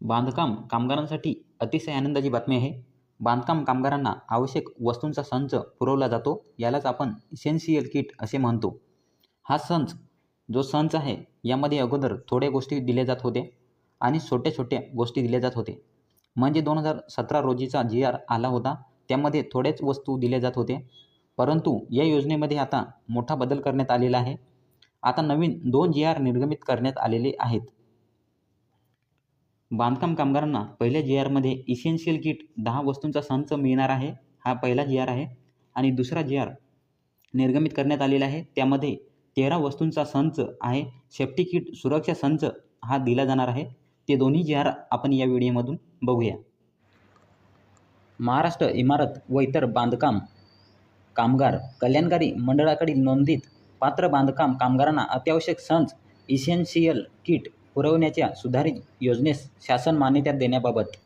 बांधकाम कामगारांसाठी अतिशय आनंदाची बातमी आहे. बांधकाम कामगारांना आवश्यक वस्तूंचा संच पुरवला जातो यालाच आपण इसेन्शियल किट असे म्हणतो. हा संच जो संच आहे यामध्ये अगोदर थोड्या गोष्टी दिल्या जात होत्या आणि छोट्या छोट्या गोष्टी दिल्या जात होते म्हणजे दोन हजार सतरा रोजीचा जी आर आला होता त्यामध्ये थोड्याच वस्तू दिल्या जात होत्या. परंतु या योजनेमध्ये आता मोठा बदल करण्यात आलेला आहे. आता नवीन दोन जी आर निर्गमित करण्यात आलेले आहेत. बांधकाम कामगारांना पहिल्या जी आरमध्ये इसेन्शियल किट दहा वस्तूंचा संच मिळणार आहे. हा पहिला जी आर आहे. आणि दुसरा जी आर निर्गमित करण्यात आलेला आहे. त्यामध्ये तेरा वस्तूंचा संच आहे. सेफ्टी किट सुरक्षा संच हा दिला जाणार आहे. ते दोन्ही जी आर आपण या व्हिडिओमधून बघूया. महाराष्ट्र इमारत व इतर बांधकाम कामगार कल्याणकारी मंडळाकडील नोंदीत पात्र बांधकाम कामगारांना अत्यावश्यक संच इसेन्शियल किट पुरवण्याच्या सुधारित योजनेस शासन मान्यता देण्याबाबत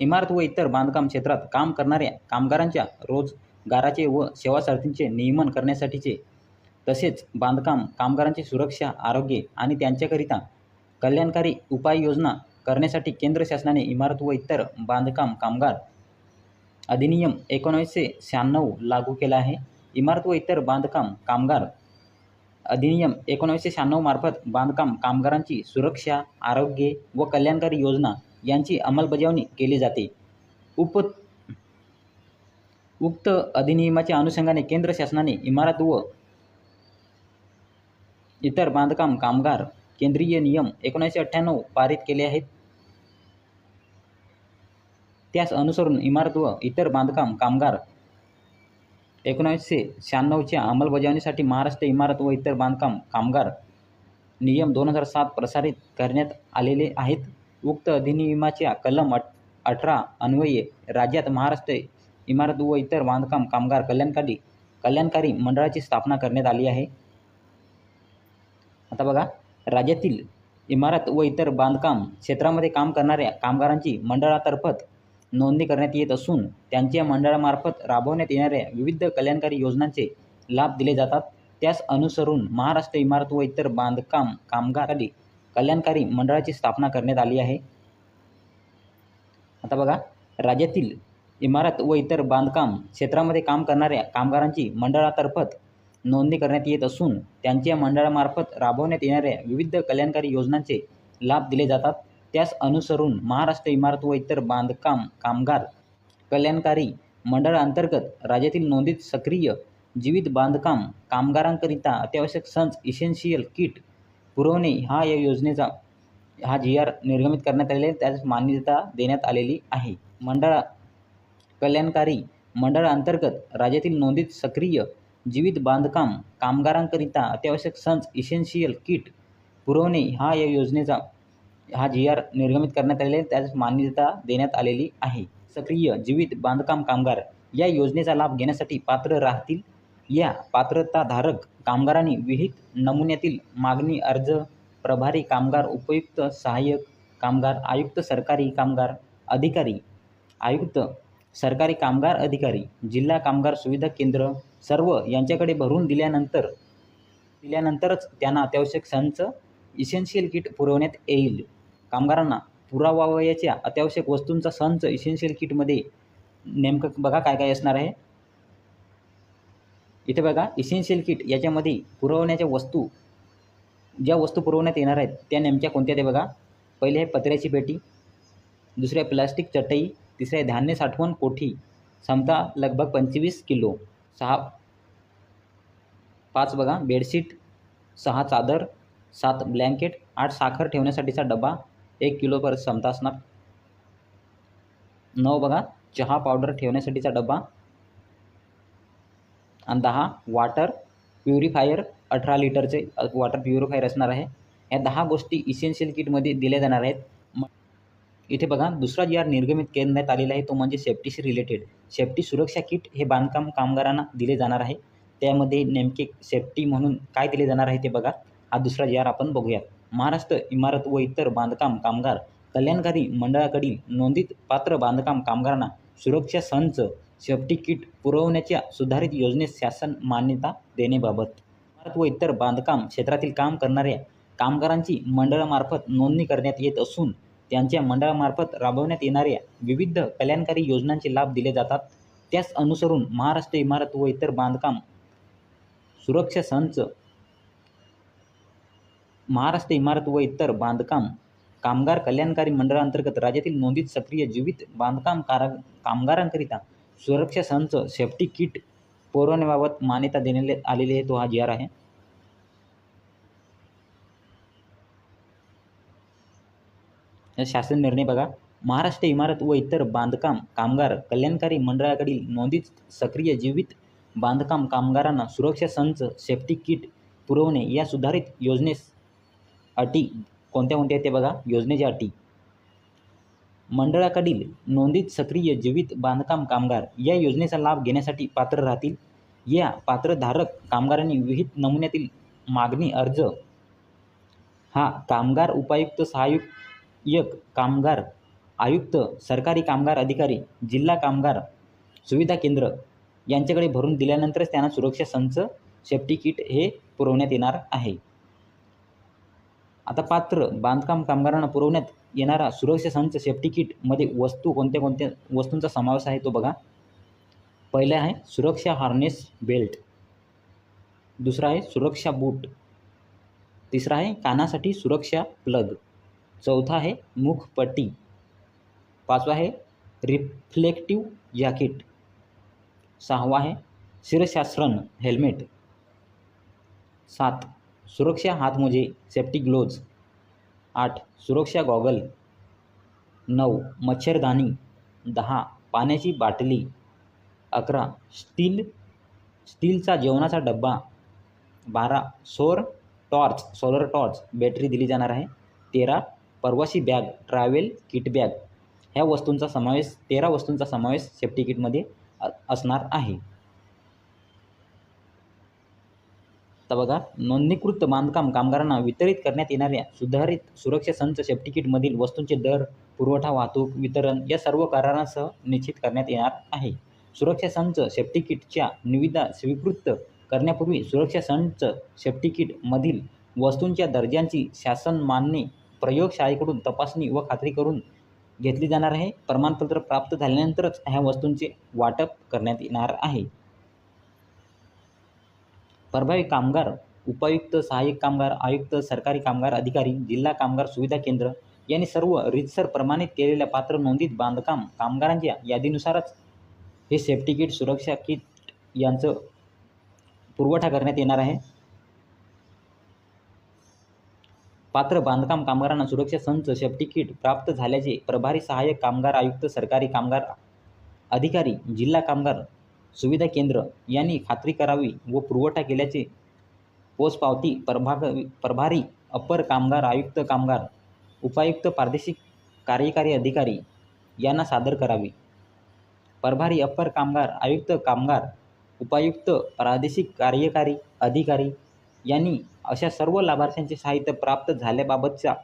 इमारत व इतर बांधकाम क्षेत्रात काम करणाऱ्या कामगारांच्या रोजगाराचे व सेवासार्थींचे नियमन करण्यासाठीचे तसेच बांधकाम कामगारांची सुरक्षा आरोग्य आणि त्यांच्याकरिता कल्याणकारी उपाययोजना करण्यासाठी केंद्र शासनाने इमारत व इतर बांधकाम कामगार अधिनियम एकोणीसशे शहाण्णव लागू केला आहे. इमारत व इतर बांधकाम कामगार अधिनियम एकोणीसशे शहाण्णव मार्फत बांधकाम कामगारांची सुरक्षा आरोग्य व कल्याणकारी योजना यांची अंमलबजावणी केली जाते. उप उक्त अधिनियमाच्या अनुषंगाने केंद्र शासनाने इमारत व इतर बांधकाम कामगार केंद्रीय नियम एकोणीसशे अठ्ठ्याण्णव पारित केले आहेत. त्यास अनुसरून इमारत व इतर बांधकाम कामगार एकोणीसशे शहाण्णवच्या अंमलबजावणीसाठी महाराष्ट्र इमारत व इतर बांधकाम कामगार नियम दोन हजार सात प्रसारित करण्यात आलेले आहेत. उक्त अधिनियमाच्या कलम अठ अठरा अन्वये राज्यात महाराष्ट्र इमारत व इतर बांधकाम कामगार कल्याणकारी कल्याणकारी मंडळाची स्थापना करण्यात आली आहे. आता बघा राज्यातील इमारत व इतर बांधकाम क्षेत्रामध्ये काम करणाऱ्या कामगारांची मंडळातर्फत नोंदणी करण्यात येत असून त्यांच्या मंडळामार्फत राबवण्यात येणाऱ्या विविध कल्याणकारी योजनांचे लाभ दिले जातात. त्यास अनुसरून महाराष्ट्र इमारत व इतर बांधकाम कामगार कल्याणकारी मंडळाची स्थापना करण्यात आली आहे. आता बघा राज्यातील इमारत व इतर बांधकाम क्षेत्रामध्ये काम करणाऱ्या कामगारांची मंडळातर्फत नोंदणी करण्यात येत असून त्यांच्या मंडळामार्फत राबवण्यात येणाऱ्या विविध कल्याणकारी योजनांचे लाभ दिले जातात. त्यास अनुसरून महाराष्ट्र इमारत व इतर बांधकाम कामगार कल्याणकारी मंडळांतर्गत राज्यातील नोंदीत सक्रिय जीवित बांधकाम कामगारांकरिता अत्यावश्यक संच इसेन्शियल किट पुरवणे हा या योजनेचा हा जी आर निर्गमित करण्यात आलेला आहे. त्यास मान्यता देण्यात आलेली आहे. मंडळा कल्याणकारी मंडळांतर्गत राज्यातील नोंदीत सक्रिय जीवित बांधकाम कामगारांकरिता अत्यावश्यक संच इसेन्शियल किट पुरवणे हा या योजनेचा हा जी आर निर्गमित करण्यात आलेला आहे. त्यास मान्यता देण्यात आलेली आहे. सक्रिय जीवित बांधकाम कामगार या योजनेचा लाभ घेण्यासाठी पात्र राहतील. या पात्रताधारक कामगारांनी विहित नमुन्यातील मागणी अर्ज प्रभारी कामगार उपयुक्त सहाय्यक कामगार आयुक्त सरकारी कामगार अधिकारी आयुक्त सरकारी कामगार अधिकारी जिल्हा कामगार सुविधा केंद्र सर्व यांच्याकडे भरून दिल्यानंतर दिल्यानंतरच त्यांना अत्यावश्यक संच इसेन्शियल किट पुरवण्यात येईल. कामगारांना पुरावावयाच्या अत्यावश्यक वस्तूंचा संच इसेन्शियल किटमध्ये नेमकं बघा काय काय असणार आहे. इथे बघा इसेन्शियल किट याच्यामध्ये पुरवण्याच्या वस्तू ज्या वस्तू पुरवण्यात येणार आहेत त्या नेमक्या कोणत्या ते बघा. पहिले आहे पत्र्याची पेटी दुसरी आहे प्लास्टिक चटई तिसरी आहे धान्य साठवण कोठी क्षमता लगभग पंचवीस किलो सहा पाच बघा बेडशीट सहा चादर सात ब्लँकेट आठ साखर ठेवण्यासाठीचा डबा एक किलोपर्यंत क्षमता असणार नऊ बघा चहा पावडर ठेवण्यासाठीचा डबा आणि दहा वॉटर प्युरिफायर अठरा लिटरचे वॉटर प्युरिफायर असणार आहे. या दहा गोष्टी इसेन्शियल किटमध्ये दिल्या जाणार आहेत. इथे बघा दुसरा जी आर निर्गमित करण्यात आलेला आहे तो म्हणजे सेफ्टीशी रिलेटेड सेफ्टी सुरक्षा किट हे बांधकाम कामगारांना दिले जाणार आहे. त्यामध्ये नेमके सेफ्टी म्हणून काय दिले जाणार आहे ते बघा. हा दुसरा जी आर आपण बघूयात. महाराष्ट्र इमारत व इतर बांधकाम कामगार कल्याणकारी मंडळाकडील नोंदित पात्र बांधकाम कामगारांना सुरक्षा संच सेफ्टी किट पुरवण्याच्या सुधारित योजनेस शासन मान्यता देण्याबाबत. इमारत व इतर बांधकाम क्षेत्रातील काम करणाऱ्या कामगारांची मंडळामार्फत नोंदणी करण्यात येत असून त्यांच्या मंडळामार्फत राबवण्यात येणाऱ्या विविध कल्याणकारी योजनांचे लाभ दिले जातात. त्यास अनुसरून महाराष्ट्र इमारत व इतर बांधकाम सुरक्षा संच महाराष्ट्र इमारत व इतर बांधकाम कामगार कल्याणकारी मंडळांतर्गत राज्यातील नोंदीत सक्रिय जीवित बांधकाम कारा कामगारांकरिता सुरक्षा संच सेफ्टी किट पुरवण्याबाबत मान्यता देण्यात आलेली आहे. तो हा जी आर आहे. शासन निर्णय बघा. महाराष्ट्र इमारत व इतर बांधकाम कामगार कल्याणकारी मंडळाकडील नोंदीत सक्रिय जीवित बांधकाम कामगारांना सुरक्षा संच सेफ्टी किट पुरवणे या सुधारित योजनेस अटी कोणत्या कोणत्या आहेत ते बघा. योजनेच्या अटी. मंडळाकडील नोंदीत सक्रिय जीवित बांधकाम कामगार या योजनेचा लाभ घेण्यासाठी पात्र राहतील. या पात्रधारक कामगारांनी विहित नमुन्यातील मागणी अर्ज हा कामगार उपायुक्त सहाय्यक कामगार आयुक्त सरकारी कामगार अधिकारी जिल्हा कामगार सुविधा केंद्र यांच्याकडे भरून दिल्यानंतरच त्यांना सुरक्षा संच सेफ्टी किट हे पुरवण्यात येणार आहे. आता पात्र बांधकाम कामगारांना पुरवण्यात येणारा सुरक्षा संच सेफ्टी किटमध्ये वस्तू कोणत्या कोणत्या वस्तूंचा समावेश आहे तो बघा. पहिलं आहे सुरक्षा हार्नेस बेल्ट दुसरा आहे सुरक्षा बूट तिसरा आहे कानासाठी सुरक्षा प्लग चौथा आहे मुखपट्टी पाचवा आहे रिफ्लेक्टिव्ह जॅकेट सहावा आहे शिरशास्त्रण हेल्मेट सात सुरक्षा हातमोजे सेफ्टी ग्लोव्ज आठ सुरक्षा गॉगल नऊ मच्छरदाणी दहा पाण्याची बाटली. अकरा स्टील स्टीलचा जेवणाचा डब्बा. बारा सोर टॉर्च सोलर टॉर्च बॅटरी दिली जाणार आहे. तेरा प्रवासी बॅग ट्रॅव्हल किट बॅग ह्या वस्तूंचा समावेश तेरा वस्तूंचा समावेश सेफ्टी किटमध्ये असणार आहे. आता बघा नोंदणीकृत बांधकाम कामगारांना वितरित करण्यात येणाऱ्या सुधारित सुरक्षा संच सेफ्टिकिटमधील वस्तूंचे दर पुरवठा वाहतूक वितरण या सर्व करारांसह निश्चित करण्यात येणार आहे. सुरक्षा संच सेफ्टिकिटच्या निविदा स्वीकृत करण्यापूर्वी सुरक्षा संच सेफ्टिकिटमधील वस्तूंच्या दर्जांची शासन मान्य प्रयोगशाळेकडून तपासणी व खात्री करून घेतली जाणार आहे. प्रमाणपत्र प्राप्त झाल्यानंतरच ह्या वस्तूंचे वाटप करण्यात येणार आहे. प्रभावी कामगार उपायुक्त सहाय्यक कामगार आयुक्त सरकारी कामगार अधिकारी जिल्हा कामगार सुविधा केंद्र यांनी सर्व रीतसर प्रमाणित केलेल्या पात्र नोंदीत बांधकाम कामगारांच्या यादीनुसारच हे सेफ्टी किट सुरक्षा किट यांचं पुरवठा करण्यात येणार आहे. पात्र बांधकाम कामगारांना सुरक्षा संच सेफ्टी किट प्राप्त झाल्याचे प्रभारी सहाय्यक कामगार आयुक्त सरकारी कामगार अधिकारी जिल्हा कामगार सुविधा केंद्र यांनी खात्री करावी व पुरवठा केल्याचे पोचपावती प्रभाग प्रभारी अपर कामगार आयुक्त कामगार उपायुक्त प्रादेशिक कार्यकारी अधिकारी यांना सादर करावी. प्रभारी अप्पर कामगार आयुक्त कामगार उपायुक्त प्रादेशिक कार्यकारी अधिकारी यांनी अशा सर्व लाभार्थ्यांचे साहित्य प्राप्त झाल्याबाबतच्या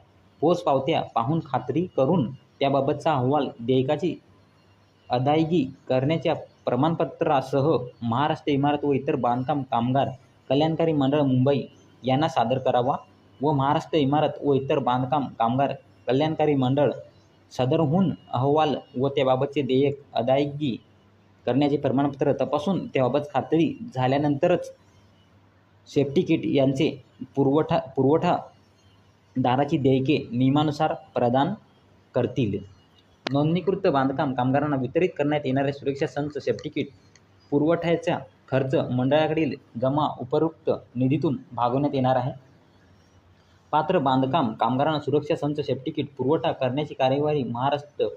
पोचपावत्या पाहून खात्री करून त्याबाबतचा अहवाल देयकाची अदायगी करण्याच्या प्रमाणपत्रासह महाराष्ट्र इमारत व इतर बांधकाम कामगार कल्याणकारी मंडळ मुंबई यांना सादर करावा व महाराष्ट्र इमारत व इतर बांधकाम कामगार कल्याणकारी मंडळ सदरहून अहवाल व त्याबाबतचे देयक अदायगी करण्याचे प्रमाणपत्र तपासून त्याबाबत खात्री झाल्यानंतरच सेफ्टी किट यांचे पुरवठा पुरवठादाराची देयके नियमानुसार प्रदान करतील. नोंदणीकृत बांधकाम कामगारांना वितरित करण्यात येणाऱ्या सुरक्षा संच सेफ्टीकिट पुरवठ्याचा खर्च मंडळाकडील जमा उपरोक्त निधीतून भागवण्यात येणार आहे. पात्र बांधकाम कामगारांना सुरक्षा संच सेफ्टीकिट पुरवठा करण्याची कार्यवाही महाराष्ट्र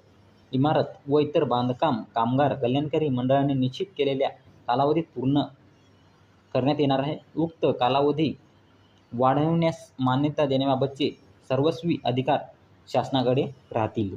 इमारत व इतर बांधकाम कामगार कल्याणकारी मंडळाने निश्चित केलेल्या कालावधीत पूर्ण करण्यात येणार आहे. उक्त कालावधी वाढवण्यास मान्यता देण्याबाबतचे सर्वस्वी अधिकार शासनाकडे राहतील.